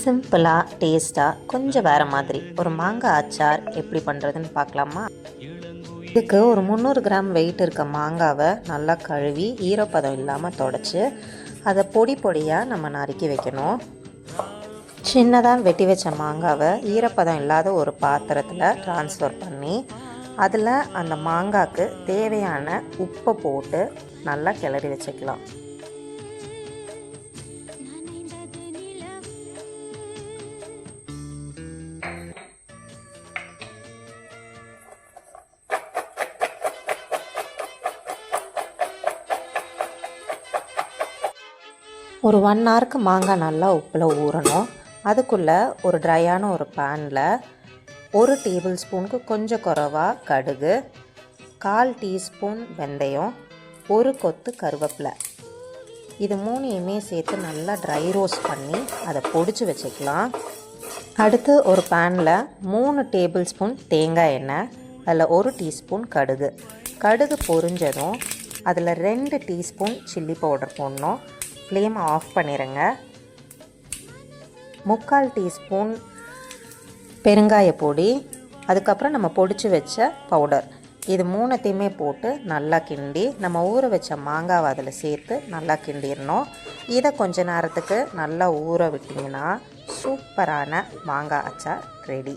சிம்பிளாக டேஸ்ட்டாக கொஞ்சம் வேறு மாதிரி. ஒரு மாங்காய் அச்சார் எப்படி பண்ணுறதுன்னு பார்க்கலாமா? இதுக்கு ஒரு முந்நூறு கிராம் வெயிட் இருக்க மாங்காவை நல்லா கழுவி ஈரப்பதம் இல்லாமல் தொடச்சி அதை பொடி பொடியாக நம்ம நறுக்கி வைக்கணும். சின்னதாக வெட்டி வச்ச மாங்காவை ஈரப்பதம் இல்லாத ஒரு பாத்திரத்தில் ட்ரான்ஸ்ஃபர் பண்ணி அதில் அந்த மாங்காய்க்கு தேவையான உப்பை போட்டு நல்லா கிளறி வச்சுக்கலாம். ஒரு ஒன் ஹவருக்கு மாங்காய் நல்லா உப்பில் ஊறணும். அதுக்குள்ளே ஒரு ட்ரையான ஒரு பேனில் ஒரு டேபிள் ஸ்பூனுக்கு கொஞ்சம் குறவாக கடுகு கால் டீஸ்பூன் வெந்தயம் ஒரு கொத்து கருவேப்பிலை. இது மூணையுமே சேர்த்து நல்லா ட்ரை ரோஸ்ட் பண்ணி அதை பொடிச்சு வச்சுக்கலாம். அடுத்து ஒரு பேனில் மூணு டேபிள் ஸ்பூன் தேங்காய் எண்ணெய் அதில் ஒரு டீஸ்பூன் கடுகு. கடுகு பொரிஞ்சதும் அதில் ரெண்டு டீஸ்பூன் சில்லி பவுடர் போடணும். ஃப்ளேம் ஆஃப் பண்ணிடுங்க முக்கால் டீஸ்பூன் பெருங்காய பொடி அதுக்கப்புறம் நம்ம பொடிச்சு வச்ச பவுடர் இது மூணுத்தையுமே போட்டு நல்லா கிண்டி நம்ம ஊற வச்ச மாங்காவை அதில் சேர்த்து நல்லா கிண்டிடணும் இதை கொஞ்ச நேரத்துக்கு நல்லா ஊற விட்டிங்கன்னா சூப்பரான மாங்காய் அச்சார் ரெடி.